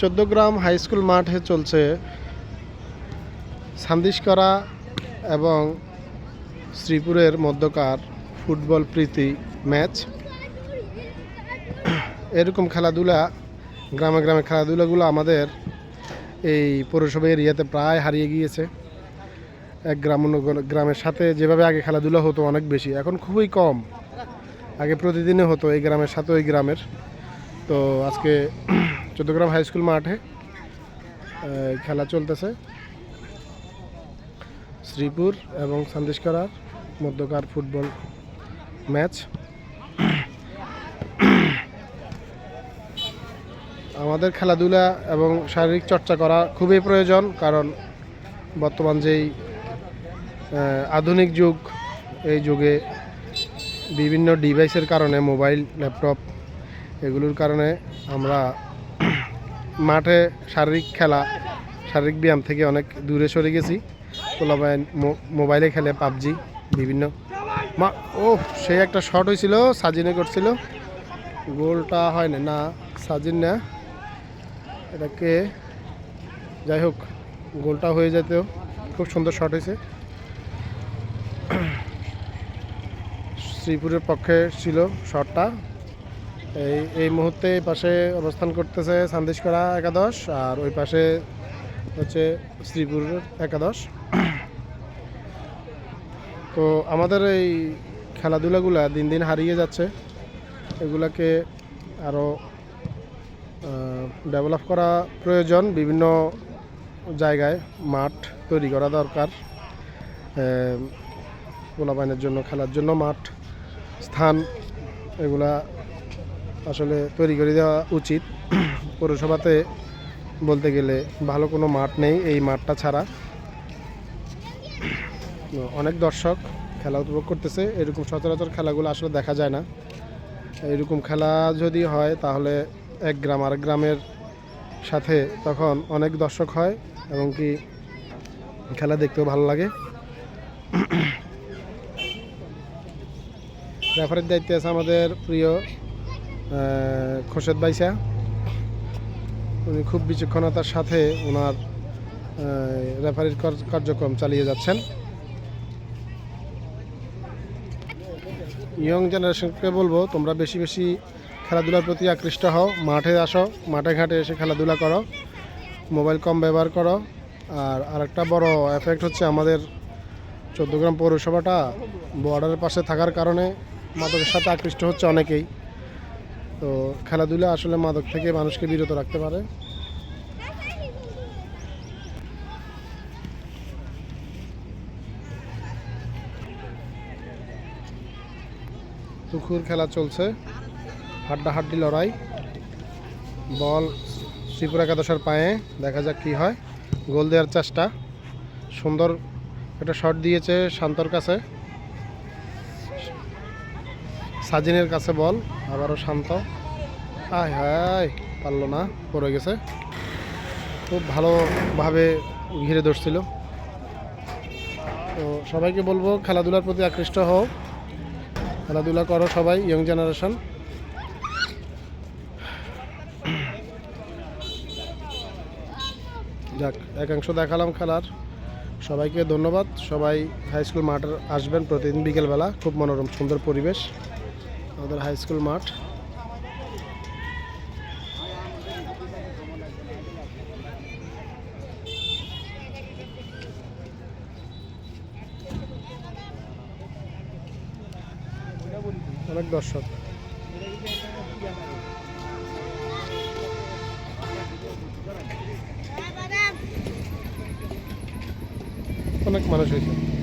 Chauddagram high school মাঠে চলছে সান্দিশকরা এবং শ্রীপুরের মধ্যকার ফুটবল প্রীতি ম্যাচ। এরকম খেলাধুলা, গ্রামে গ্রামে খেলাধুলাগুলো আমাদের এই পৌরসভা এরিয়াতে প্রায় হারিয়ে গিয়েছে। এক গ্রাম অন্য গ্রামের সাথে যেভাবে আগে খেলাধুলা হতো অনেক বেশি, এখন খুবই কম। আগে প্রতিদিনে হতো এই গ্রামের সাথে ওই গ্রামের। তো আজকে চোদ্দগ্রাম হাই স্কুল মাঠে খেলা চলতেছে। শ্রীপুর এবং সন্দেশকরার মধ্যকার ফুটবল ম্যাচ। আমাদের খেলাধুলা এবং শারীরিক চর্চা করা খুবই প্রয়োজন, কারণ বর্তমান যেই আধুনিক যুগ, এই যুগে বিভিন্ন ডিভাইসের কারণে মোবাইল, ল্যাপটপ এগুলোর কারণে আমরা মাঠে শারীরিক খেলা, শারীরিক ব্যায়াম থেকে অনেক দূরে সরে গেছি। পোলাবাইন মোবাইলে খেলে পাবজি বিভিন্ন। মা, ও, সেই একটা শট হয়েছিল, সাজিনে করছিল। গোলটা হয় না না, সাজিন না। এটাকে যাই হোক, গোলটা হয়ে যেতেও খুব সুন্দর শট হয়েছে। শ্রীপুরের পক্ষে ছিল শটটা। এই এই মুহূর্তে এই পাশে অবস্থান করতেছে সান্দেশকরা একাদশ আর ওই পাশে হচ্ছে শ্রীপুর একাদশ। তো আমাদের এই খেলাধুলাগুলা দিন দিন হারিয়ে যাচ্ছে। এগুলাকে আরও ডেভেলপ করা প্রয়োজন বিভিন্ন জায়গায়। মাঠ তৈরি করা দরকার। পোলাপাইনের জন্য, খেলার জন্য মাঠ স্থান এগুলা আসলে তৈরি করে দেওয়া উচিত। পৌরসভাতে বলতে গেলে ভালো কোনো মাঠ নেই এই মাঠটা ছাড়া। অনেক দর্শক খেলা উপভোগ করতেছে, এরকম সচরাচর খেলাগুলো আসলে দেখা যায় না। এরকম খেলা যদি হয় তাহলে এক গ্রাম আরেক গ্রামের সাথে তখন অনেক দর্শক হয় এবং কি খেলা দেখতেও ভালো লাগে। রেফারির দায়িত্বে আছে আমাদের প্রিয় খোরশেদ বাইসা উনি খুব বিচক্ষণতার সাথে ওনার রেফারির কার্যক্রম চালিয়ে যাচ্ছেন। ইয়ং জেনারেশনকে বলব, তোমরা বেশি বেশি খেলাধুলার প্রতি আকৃষ্ট হও, মাঠে আসো, মাঠে ঘাটে এসে খেলাধুলা করো মোবাইল কম ব্যবহার করো। আর আরেকটা বড় এফেক্ট হচ্ছে আমাদের চৌদ্দগ্রাম পৌরসভাটা বর্ডারের পাশে থাকার কারণে মাদকের সাথে আকৃষ্ট হচ্ছে অনেকেই। তো খেলাধুলা আসলে মাদক থেকে মানুষকে বিরত রাখতে পারে। তুখুর খেলা চলছে। হাড্ডাহাড্ডি লড়াই। বল শ্রীপুর একাদশের পায়ে। দেখা যাক কি হয়। গোল দেওয়ার চেষ্টা। সুন্দর একটা শট দিয়েছে শান্তর কাছে। সাজিনের কাছে বল, আবারও শান্ত। হায় হায় পারল না, পড়ে গেছে। খুব ভালোভাবে ঘিরে ধরছিল। তো সবাইকে বলব, খেলাধুলার প্রতি আকৃষ্ট হও। খেলাধুলা করো সবাই ইয়ং জেনারেশন যাক, একাংশ দেখালাম খেলার। সবাইকে ধন্যবাদ। সবাই হাই স্কুল মাঠে আসবেন প্রতিদিন বিকেলবেলা। খুব মনোরম, সুন্দর পরিবেশ। আমাদের হাই স্কুল মাঠ। অনেক দর্শক। অনেক মানুষ হয়েছে।